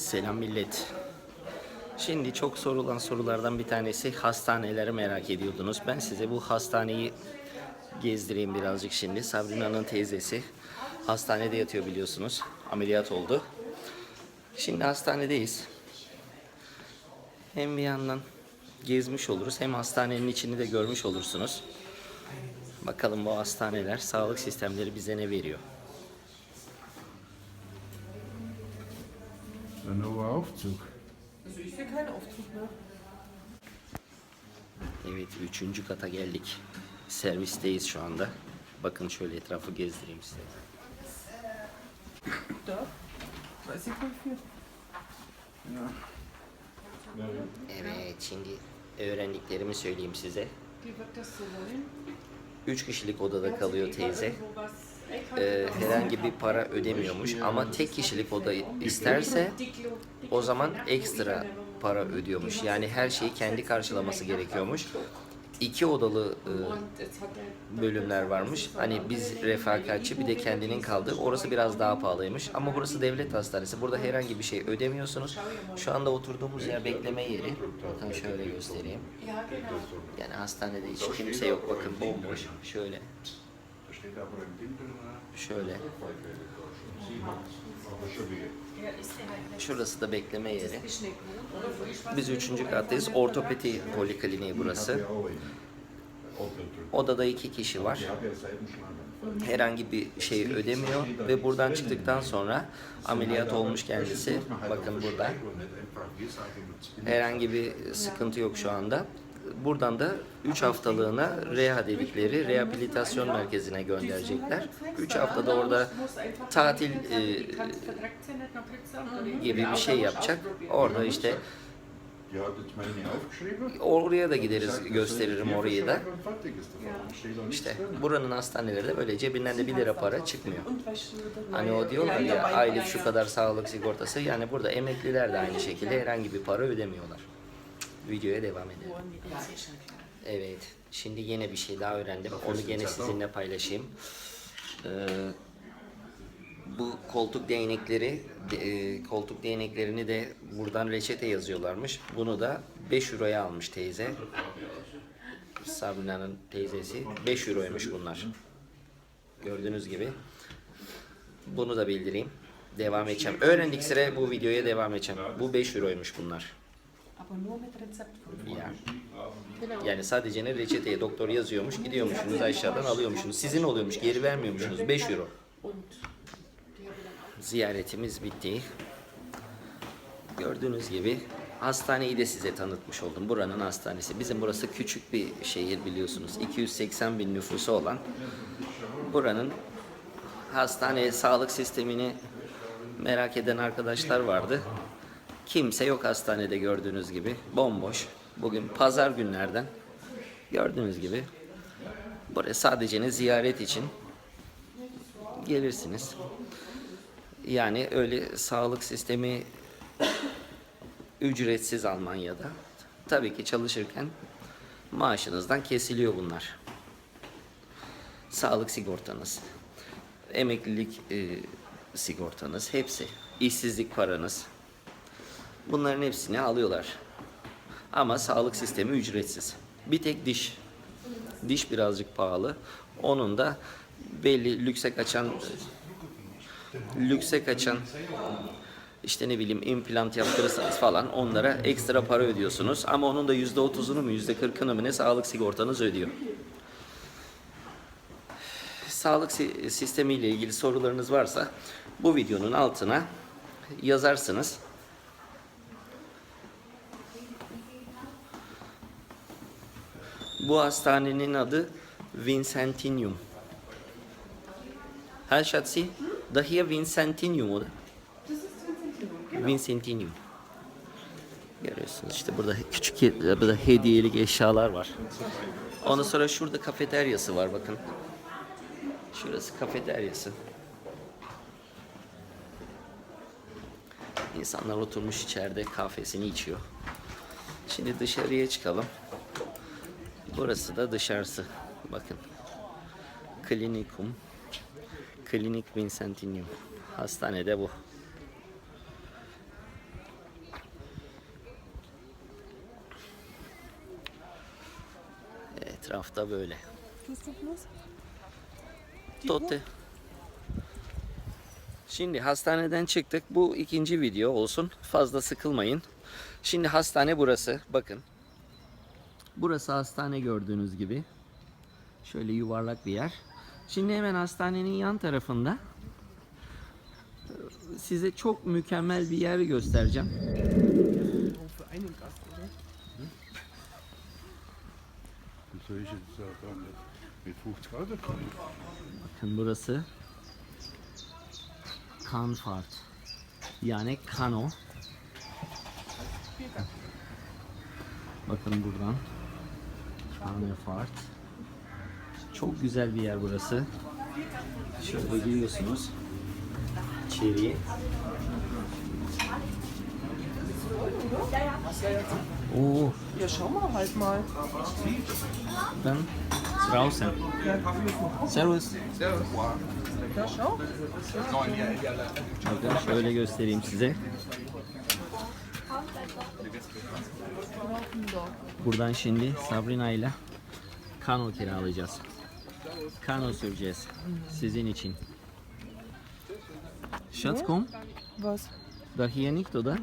Selam millet. Şimdi çok sorulan sorulardan bir tanesi hastaneleri merak ediyordunuz. Ben size bu hastaneyi gezdireyim birazcık şimdi. Sabrina'nın teyzesi hastanede yatıyor biliyorsunuz. Ameliyat oldu. Şimdi hastanedeyiz. Hem bir yandan gezmiş oluruz hem hastanenin içini de görmüş olursunuz. Bakalım bu hastaneler, sağlık sistemleri bize ne veriyor? Een hohe Aufzug. Also ich sehe keinen Aufzug mehr. Evet, üçüncü kata geldik. Servisteyiz şu anda. Bakın şöyle etrafı gezdireyim size. Da. Da ist die Küche. Evet, şimdi öğrendiklerimi söyleyeyim size. Üç kişilik odada kalıyor teyze. Ee, herhangi bir para ödemiyormuş ama tek kişilik oda isterse o zaman ekstra para ödüyormuş. Yani her şeyi kendi karşılaması gerekiyormuş. İki odalı e, bölümler varmış. Hani biz refakatçi bir de kendinin kaldığı. Orası biraz daha pahalıymış. Ama burası devlet hastanesi. Burada herhangi bir şey ödemiyorsunuz. Şu anda oturduğumuz yer bekleme yeri. Bakın şöyle göstereyim. Yani hastanede hiç kimse yok. Bakın bomboş. Şöyle. Şöyle. Şurası da bekleme yeri. Biz üçüncü kattayız. Ortopedi polikliniği burası. Odada iki kişi var. Herhangi bir şey ödemiyor ve buradan çıktıktan sonra ameliyat olmuş kendisi. Bakın burada. Herhangi bir sıkıntı yok şu anda. Buradan da 3 haftalığına reha dedikleri rehabilitasyon merkezine gönderecekler. 3 haftada orada tatil e, gibi bir şey yapacak. Orada işte oraya da gideriz gösteririm orayı da. İşte buranın hastaneleri de böyle cebinden de 1 lira para çıkmıyor. Hani o diyorlar ya aylık şu kadar sağlık sigortası yani burada emekliler de aynı şekilde herhangi bir para ödemiyorlar. Videoya devam edelim. Evet. Şimdi yine bir şey daha öğrendim. Onu gene sizinle paylaşayım. Ee, bu koltuk değnekleri, e, koltuk değneklerini de buradan reçete yazıyorlarmış. Bunu da 5 euroya almış teyze. Sabrina'nın teyzesi. 5 euroymuş bunlar. Gördüğünüz gibi. Bunu da bildireyim. Devam edeceğim. Öğrendik sıra bu videoya devam edeceğim. Bu 5 euroymuş bunlar. Aber nur mit Rezept Ya. Yani sadece ne reçeteye doktor yazıyormuş, gidiyormuşsunuz aşağıdan alıyormuşsunuz. Sizin oluyormuş, geri vermiyormuşsunuz. 5 euro. Ziyaretimiz bitti. Gördüğünüz gibi hastaneyi de size tanıtmış oldum. Buranın hastanesi. Bizim burası küçük bir şehir biliyorsunuz. 280 bin nüfusu olan. Buranın hastane sağlık sistemini merak eden arkadaşlar vardı. Kimse yok hastanede gördüğünüz gibi. Bomboş. Bugün pazar günlerden gördüğünüz gibi. Buraya sadece ne ziyaret için gelirsiniz. Yani öyle sağlık sistemi ücretsiz Almanya'da. Tabii ki çalışırken maaşınızdan kesiliyor bunlar. Sağlık sigortanız, emeklilik e, sigortanız, hepsi, işsizlik paranız. Bunların hepsini alıyorlar. Ama sağlık sistemi ücretsiz. Bir tek diş. Diş birazcık pahalı. Onun da belli lükse kaçan lükse kaçan işte ne bileyim implant yaptırırsanız falan onlara ekstra para ödüyorsunuz. Ama onun da yüzde otuzunu mu yüzde kırkını mı ne sağlık sigortanız ödüyor. Sağlık si- sistemiyle ilgili sorularınız varsa bu videonun altına yazarsınız. Bu hastanenin adı Vincentinium. Her Schatzi? Da hier Vincentinium ist Vincentino. Vincentinium. Görüyorsunuz işte burada küçük burada hediyelik eşyalar var. Ondan sonra şurada kafeteryası var bakın. Şurası kafeteryası. İnsanlar oturmuş içeride kahvesini içiyor. Şimdi dışarıya çıkalım. Burası da dışarısı. Bakın. Klinikum. Klinik Vincentinium. Hastanede bu. Etrafta böyle. Tote. Şimdi hastaneden çıktık. Bu ikinci video olsun. Fazla sıkılmayın. Şimdi hastane burası. Bakın. Burası hastane gördüğünüz gibi. Şöyle yuvarlak bir yer. Şimdi hemen hastanenin yan tarafında e, size çok mükemmel bir yer göstereceğim. Für einen Gast, oder? Dus zo is het zo dan met, met 50 Euro kan je. Bakın burası Kanfart. Yani kano. Bakın buradan. Kanfart. Çok güzel bir yer burası. Şöyle giriyorsunuz. İçeriye. Oo, Ja, schau mal halt mal. ben draußen. Servus. Schau. Bakın şöyle göstereyim size. Buradan şimdi Sabrina ile kano kiralayacağız. Kano süreceğiz. Sizin için. Schatz. Was? Da hier nicht, oder?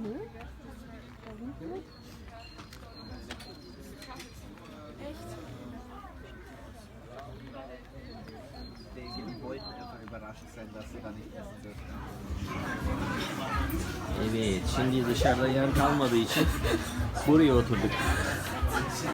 Die wollten einfach überrascht sein, dass sie da nicht essen dürfen. Evet, şimdi dışarıda yer kalmadığı için buraya oturduk.